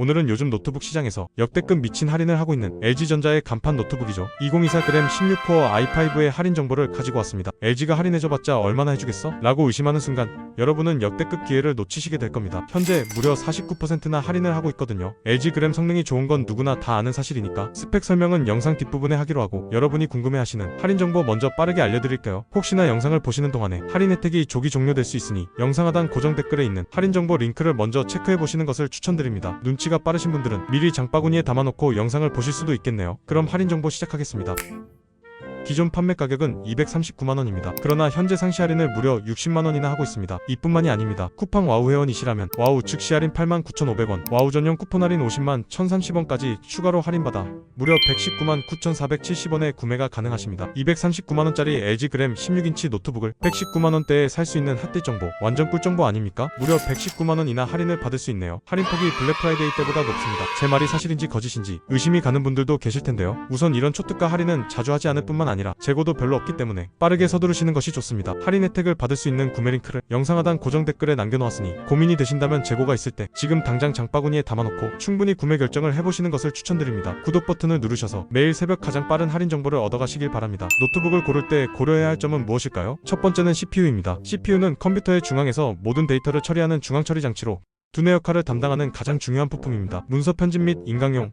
오늘은 요즘 노트북 시장에서 역대급 미친 할인을 하고 있는 LG전자의 간판 노트북이죠. 2024g 16코어 i5의 할인 정보를 가지고 왔습니다. LG가 할인해줘봤자 얼마나 해주겠어? 라고 의심하는 순간 여러분은 역대급 기회를 놓치시게 될 겁니다. 현재 무려 49%나 할인을 하고 있거든요. LG 그램 성능이 좋은 건 누구나 다 아는 사실이니까 스펙 설명은 영상 뒷부분에 하기로 하고 여러분이 궁금해하시는 할인 정보 먼저 빠르게 알려드릴게요. 혹시나 영상을 보시는 동안에 할인 혜택이 조기 종료될 수 있으니 영상 하단 고정 댓글에 있는 할인 정보 링크를 먼저 체크해 보시는 것을 추천드립니다. 눈치 가 빠르신 분들은 미리 장바구니에 담아놓고 영상을 보실 수도 있겠네요. 그럼 할인 정보 시작하겠습니다. 기존 판매 가격은 239만원입니다. 그러나 현재 상시 할인을 무려 60만원이나 하고 있습니다. 이뿐만이 아닙니다. 쿠팡 와우 회원이시라면 와우 즉시 할인 89,500원, 와우 전용 쿠폰 할인 50만 1,030원까지 추가로 할인받아 무려 119만 9,470원에 구매가 가능하십니다. 239만원짜리 LG 그램 16인치 노트북을 119만원대에 살 수 있는 핫딜 정보 완전 꿀 정보 아닙니까? 무려 119만원이나 할인을 받을 수 있네요. 할인폭이 블랙 프라이데이 때보다 높습니다. 제 말이 사실인지 거짓인지 의심이 가는 분들도 계실 텐데요. 우선 이런 초특가 할인은 자주 하지 않을 뿐만 아니라 재고도 별로 없기 때문에 빠르게 서두르시는 것이 좋습니다. 할인 혜택을 받을 수 있는 구매 링크를 영상 하단 고정 댓글에 남겨놓았으니 고민이 되신다면 재고가 있을 때 지금 당장 장바구니에 담아놓고 충분히 구매 결정을 해보시는 것을 추천드립니다. 구독 버튼을 누르셔서 매일 새벽 가장 빠른 할인 정보를 얻어가시길 바랍니다. 노트북을 고를 때 고려해야 할 점은 무엇일까요? 첫 번째는 CPU입니다. CPU는 컴퓨터의 중앙에서 모든 데이터를 처리하는 중앙 처리 장치로 두뇌 역할을 담당하는 가장 중요한 부품입니다. 문서 편집 및 인강용,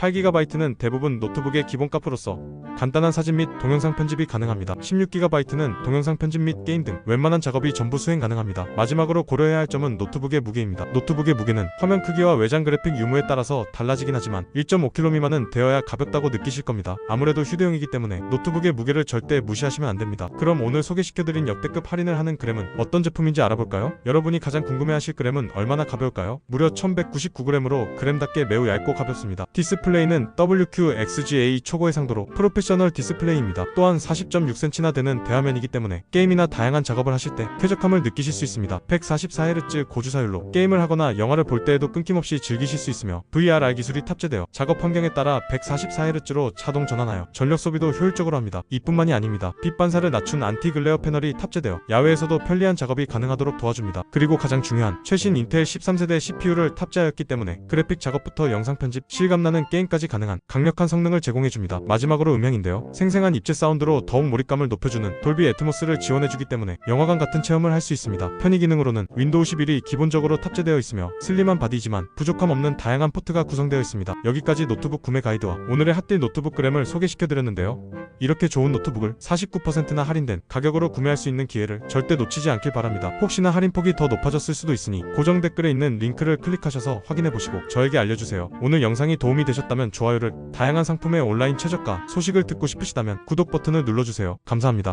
8GB는 대부분 노트북의 기본값으로서 간단한 사진 및 동영상 편집이 가능합니다. 16GB는 동영상 편집 및 게임 등 웬만한 작업이 전부 수행 가능합니다. 마지막으로 고려해야 할 점은 노트북의 무게입니다. 노트북의 무게는 화면 크기와 외장 그래픽 유무에 따라서 달라지긴 하지만 1.5kg 미만은 되어야 가볍다고 느끼실 겁니다. 아무래도 휴대용이기 때문에 노트북의 무게를 절대 무시하시면 안 됩니다. 그럼 오늘 소개시켜드린 역대급 할인을 하는 그램은 어떤 제품인지 알아볼까요? 여러분이 가장 궁금해하실 그램은 얼마나 가벼울까요? 무려 1199g으로 그램답게 매우 얇고 가볍습니다. 디스플레이 는 WQXGA 초고해 상도로 프로페셔널 디스플레이입니다. 또한 40.6cm나 되는 대화면이기 때문에 게임이나 다양한 작업을 하실 때 쾌적함을 느끼실 수 있습니다. 144Hz 고주사율로 게임을 하거나 영화를 볼 때에도 끊김없이 즐기실 수 있으며 VRR 기술이 탑재되어 작업 환경에 따라 144Hz로 자동 전환하여 전력 소비도 효율적으로 합니다. 이뿐만이 아닙니다. 빛 반사를 낮춘 안티 글레어 패널이 탑재되어 야외에서도 편리한 작업이 가능하도록 도와줍니다. 그리고 가장 중요한 최신 인텔 13세대 CPU를 탑재하였기 때문에 그래픽 작업부터 영상 편집, 실감나는 게임 까지 가능한 강력한 성능을 제공해줍니다. 마지막으로 음향인데요. 생생한 입체 사운드로 더욱 몰입감을 높여주는 돌비 애트모스를 지원해주기 때문에 영화관 같은 체험을 할 수 있습니다. 편의 기능으로는 윈도우 11이 기본적으로 탑재되어 있으며 슬림한 바디지만 부족함 없는 다양한 포트가 구성되어 있습니다. 여기까지 노트북 구매 가이드와 오늘의 핫딜 노트북 그램을 소개시켜드렸는데요. 이렇게 좋은 노트북을 49%나 할인된 가격으로 구매할 수 있는 기회를 절대 놓치지 않길 바랍니다. 혹시나 할인폭이 더 높아졌을 수도 있으니 고정 댓글에 있는 링크를 클릭하셔서 확인해보시고 저에게 알려주세요. 오늘 영상이 도움이 되 셨다면 좋아요를, 다양한 상품의 온라인 최저가 소식을 듣고 싶으시다면 구독 버튼을 눌러주세요. 감사합니다.